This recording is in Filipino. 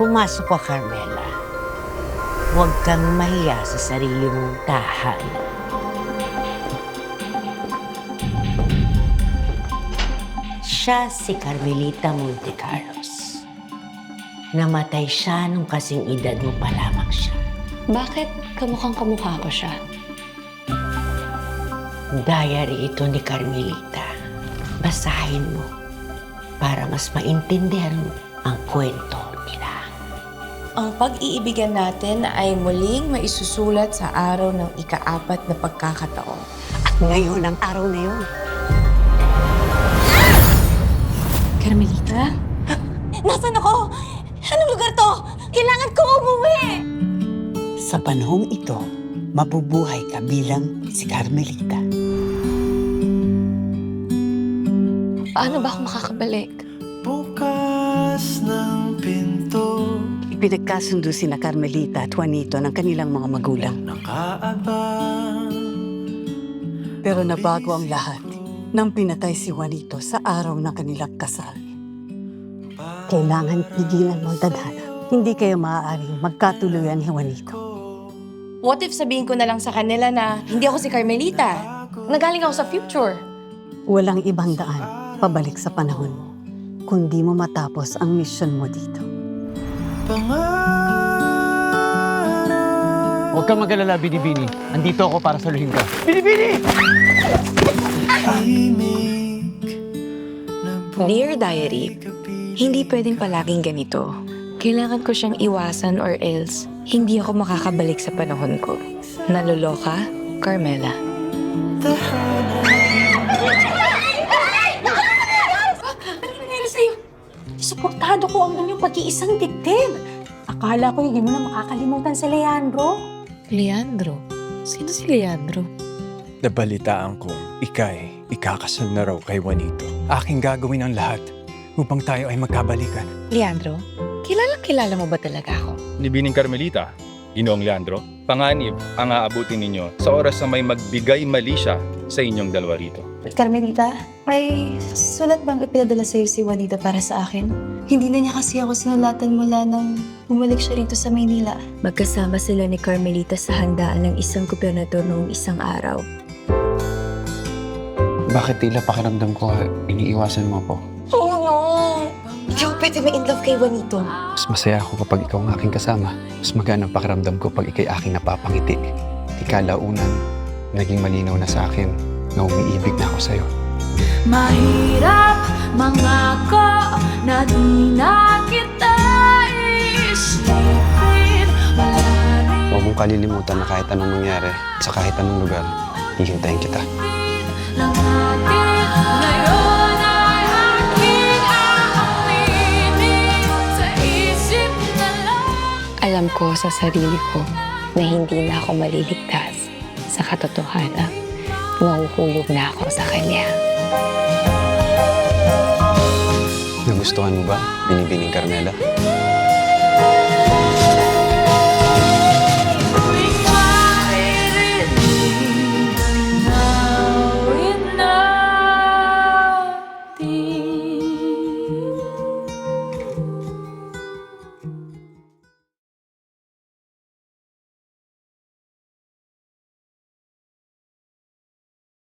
Pumasok ka, Carmela. Huwag kang mahiya sa sarili mong tahan. Siya si Carmelita Montecarlos. Namatay siya nung kasing edad mo pa lamang siya. Bakit kamukhang kamukha ko siya? Diary ito ni Carmelita. Basahin mo para mas maintindihan mo ang kwento. Ang pag-iibigan natin ay muling maisusulat sa araw ng ikaapat na pagkakataon. At ngayon ang araw na yun. Carmelita? Nasaan ako? Anong lugar to? Kailangan ko umuwi! Sa panahong ito, mabubuhay ka bilang si Carmelita. Paano ba ako makakabalik? Bukas Pinagkasundo si na Carmelita at Juanito ng kanilang mga magulang. Pero nabago ang lahat nang pinatay si Juanito sa araw ng kanilang kasal. Kailangan pigilan mo ang tadhana. Hindi kayo maaaring magkatuluyan ni Juanito. What if sabihin ko na lang sa kanila na hindi ako si Carmelita? Nagaling ako sa future. Walang ibang daan pabalik sa panahon mo, kundi mo matapos ang misyon mo dito. Pangarap Huwag kang mag-alala, Binibini. Andito ako para saluhin ka. Na Dear Diary, hindi pwedeng palaging ganito. Kailangan ko siyang iwasan or else hindi ako makakabalik sa panahon ko. Naluloka, Carmela. Ano? Suportado ko ang inyong pag-iisang dibdib. Akala ko hindi mo na makakalimutan si Leandro. Leandro? Sino si Leandro? Nabalitaan kong ikay, ikakasal na raw kay Juanito. Aking gagawin ang lahat upang tayo ay magkabalikan. Leandro? Kilala kilala mo ba talaga ako? ni Bining Carmelita, Ginoong Leandro, panganib ang aabutin ninyo sa oras na may magbigay mali siya sa inyong dalawa rito. Carmelita, may sulat bang ipinadala sa'yo si Juanita para sa akin? Hindi na niya kasi ako sinulatan mula nang bumalik siya rito sa Maynila. Magkasama sila ni Carmelita sa handaan ng isang gobernador noong isang araw. Bakit tila pakiramdam ko iniiwasan mo ako? Oh no! Hindi ako pwede ma-in love kay Juanito. Mas masaya ako kapag ikaw ang aking kasama. Mas magaan ang pakiramdam ko pag ikay aking napapangiti. Di kalaunan, naging malinaw na sa akin na umiibig na ako sa'yo. Mahirap mangako na di na kita isipin. Wala rin Huwag mong kalilimutan na kahit anong mangyari sa kahit anong lugar, hihintayin kita. lang natin. Ngayon ay aking aaminin sa isip na lang. Alam ko sa sarili ko na hindi na ako maliligtas sa katotohanan. Mahuhulog na ako sa kanya. Nagustuhan mo ba, Binibining Carmela?